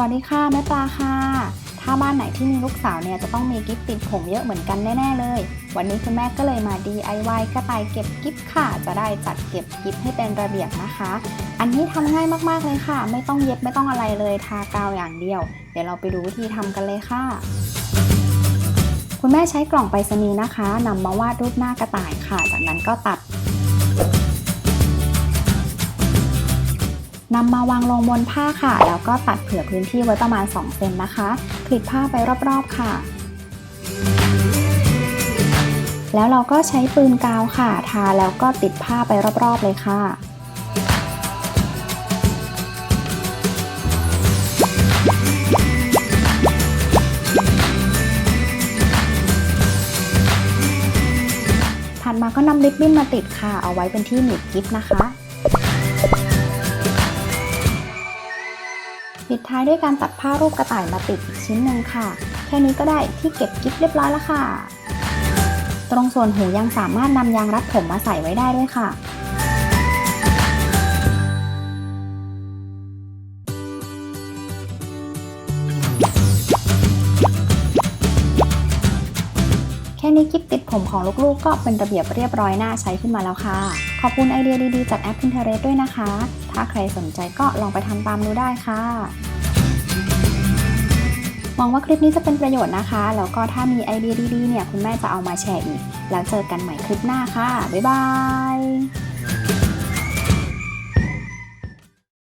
วัสดีค่ะแม่ปลาค่ะ ถ้าบ้านไหนที่มีลูกสาวเนี่ยจะต้องมีกิฟต์ติดผมเยอะเหมือนกันแน่ๆเลย วันนี้คุณแม่ก็เลยมา DIY กระต่ายเก็บกิฟต์ค่ะ จะได้จัดเก็บกิฟต์ให้เป็นระเบียบนะคะ อันนี้ทำง่ายมากๆเลยค่ะ ไม่ต้องเย็บไม่ต้องอะไรเลยทากาวอย่างเดียว เดี๋ยวเราไปดูวิธีทำกันเลยค่ะคุณแม่ใช้กล่องไปรษณีย์นะคะนำมาวาดรูปหน้ากระต่ายค่ะ จากนั้นก็ตัด นำมาวางลงบนผ้าค่ะ แล้วก็ตัดเผื่อพื้นที่ไว้ประมาณ 2 เซนนะคะ คลิปผ้าไปรอบๆค่ะ แล้วเราก็ใช้ปืนกาวค่ะ ทาแล้วก็ติดผ้าไปรอบๆเลยค่ะถัดมาก็นำริบบิ้นมาติดค่ะ เอาไว้เป็นที่หนีบกิฟนะคะ ปิดท้ายด้วยการตัดผ้ารูปกระต่ายมาติดอีกชิ้นหนึ่งค่ะ แค่นี้ก็ได้ที่เก็บกิ๊บเรียบร้อยแล้วค่ะ ตรงส่วนหูยังสามารถนำยางรัดผมมาใส่ไว้ได้ด้วยค่ะ ค่นี้กิปติดผมของลูกๆ ก็เป็นระเบียบเรียบร้อยน่าใช้ขึ้นมาแล้วค่ะ ขอบคุณไอเดียดีๆ จากแอป Pinterest ด้วยนะคะ ถ้าใครสนใจก็ลองไปทำตามดูได้ค่ะหวังว่าคลิปนี้จะเป็นประโยชน์นะคะ แล้วก็ถ้ามีไอเดียดีๆเนี่ยคุณแม่จะเอามาแชร์อีก แล้วเจอกันใหม่คลิปหน้าค่ะ บ๊ายบาย